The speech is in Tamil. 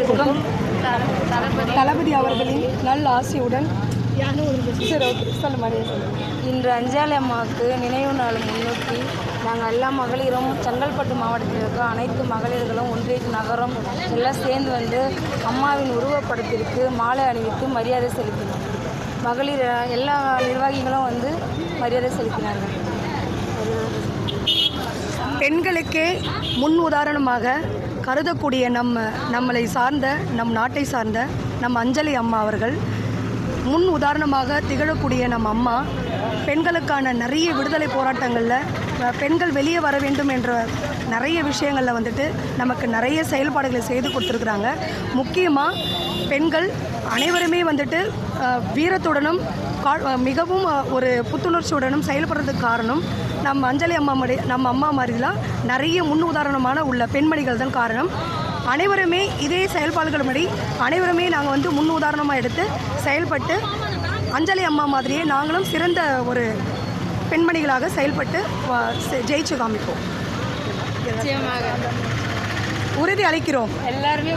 அனைவருக்கும் தளபதி. அவர்களின் நல்ல ஆசையுடன் சரி ஓகே சொல்ல. மாதிரி இன்று அஞ்சாலி அம்மாவுக்கு நினைவு நாள் முன்னிட்டு நாங்கள் எல்லா மகளிரும் செங்கல்பட்டு மாவட்டத்தில் இருக்க அனைத்து மகளிர்களும் ஒன்றிய நகரம் எல்லாம் சேர்ந்து வந்து அம்மாவின் உருவப்படத்திற்கு மாலை அணிவித்து மரியாதை செலுத்தினோம். மகளிர் எல்லா நிர்வாகிகளும் வந்து மரியாதை செலுத்தினார்கள். பெண்களுக்கே முன் உதாரணமாக கருதக்கூடிய நம்ம நம்மளை சார்ந்த நம் நாட்டை சார்ந்த நம் அஞ்சலி அம்மா அவர்கள் முன் உதாரணமாக திகழக்கூடிய நம் அம்மா பெண்களுக்கான நிறைய விடுதலை போராட்டங்களில் பெண்கள் வெளியே வர வேண்டும் என்ற நிறைய விஷயங்களில் வந்துட்டு நமக்கு நிறைய செயல்பாடுகளை செய்து கொடுத்துருக்குறாங்க. முக்கியமாக பெண்கள் அனைவருமே வந்துட்டு வீரத்துடனும் கா- மிகவும் ஒரு புத்துணர்ச்சியுடனும் செயல்படுறதுக்கு காரணம் நம்ம அஞ்சலி அம்மா மாதிரி நம்ம அம்மா மாதிரிலாம் நிறைய முன் உதாரணமான உள்ள பெண்மணிகள் தான் காரணம். அனைவருமே இதே செயல்பாடுகள் படி அனைவருமே நாங்கள் வந்து முன் உதாரணமாக எடுத்து செயல்பட்டு அஞ்சலி அம்மா மாதிரியே நாங்களும் சிறந்த ஒரு பெண்மணிகளாக செயல்பட்டு ஜெயிச்சு காமிப்போம். உறுதி அளிக்கிறோம். எல்லாருமே